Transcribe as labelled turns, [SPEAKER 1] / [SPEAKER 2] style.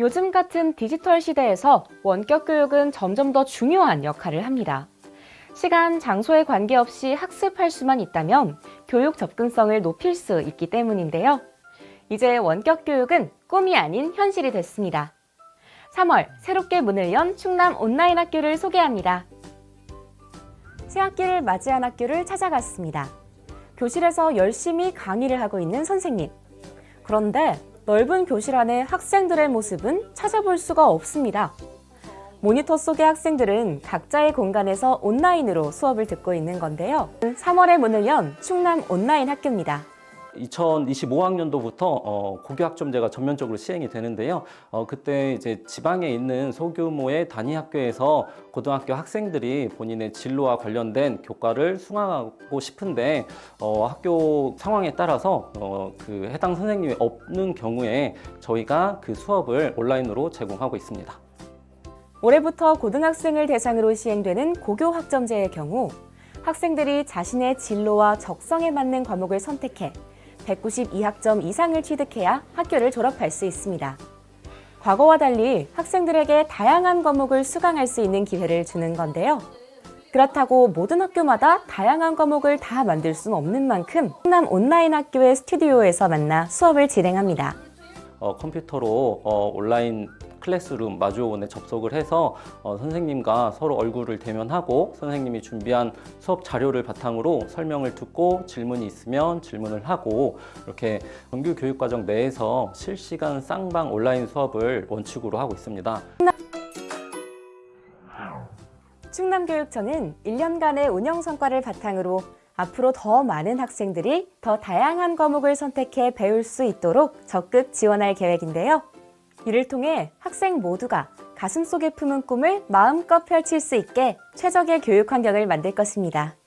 [SPEAKER 1] 요즘 같은 디지털 시대에서 원격 교육은 점점 더 중요한 역할을 합니다. 시간, 장소에 관계없이 학습할 수만 있다면 교육 접근성을 높일 수 있기 때문인데요. 이제 원격 교육은 꿈이 아닌 현실이 됐습니다. 3월 새롭게 문을 연 충남 온라인 학교를 소개합니다. 새학기를 맞이한 학교를 찾아갔습니다. 교실에서 열심히 강의를 하고 있는 선생님. 그런데 넓은 교실 안에 학생들의 모습은 찾아볼 수가 없습니다. 모니터 속의 학생들은 각자의 공간에서 온라인으로 수업을 듣고 있는 건데요. 3월에 문을 연 충남 온라인 학교입니다.
[SPEAKER 2] 2025학년도부터 어, 고교학점제가 전면적으로 시행이 되는데요. 어, 그때 이제 지방에 있는 소규모의 단위 학교에서 고등학교 학생들이 본인의 진로와 관련된 교과를 수강하고 싶은데 어, 학교 상황에 따라서 어, 그 해당 선생님이 없는 경우에 저희가 그 수업을 온라인으로 제공하고 있습니다.
[SPEAKER 1] 올해부터 고등학생을 대상으로 시행되는 고교 학점제의 경우 학생들이 자신의 진로와 적성에 맞는 과목을 선택해 192학점 이상을 취득해야 학교를 졸업할 수 있습니다. 과거와 달리 학생들에게 다양한 과목을 수강할 수 있는 기회를 주는 건데요. 그렇다고 모든 학교마다 다양한 과목을 다 만들 수는 없는 만큼 충남 온라인 학교의 스튜디오에서 만나 수업을 진행합니다.
[SPEAKER 2] 어, 컴퓨터로 어, 온라인 클래스룸 마주원에 접속을 해서 어, 선생님과 서로 얼굴을 대면하고 선생님이 준비한 수업 자료를 바탕으로 설명을 듣고 질문이 있으면 질문을 하고 이렇게 정규 교육 과정 내에서 실시간 쌍방 온라인 수업을 원칙으로 하고 있습니다.
[SPEAKER 1] 충남교육청은 1년간의 운영 성과를 바탕으로 앞으로 더 많은 학생들이 더 다양한 과목을 선택해 배울 수 있도록 적극 지원할 계획인데요. 이를 통해 학생 모두가 가슴속에 품은 꿈을 마음껏 펼칠 수 있게 최적의 교육 환경을 만들 것입니다.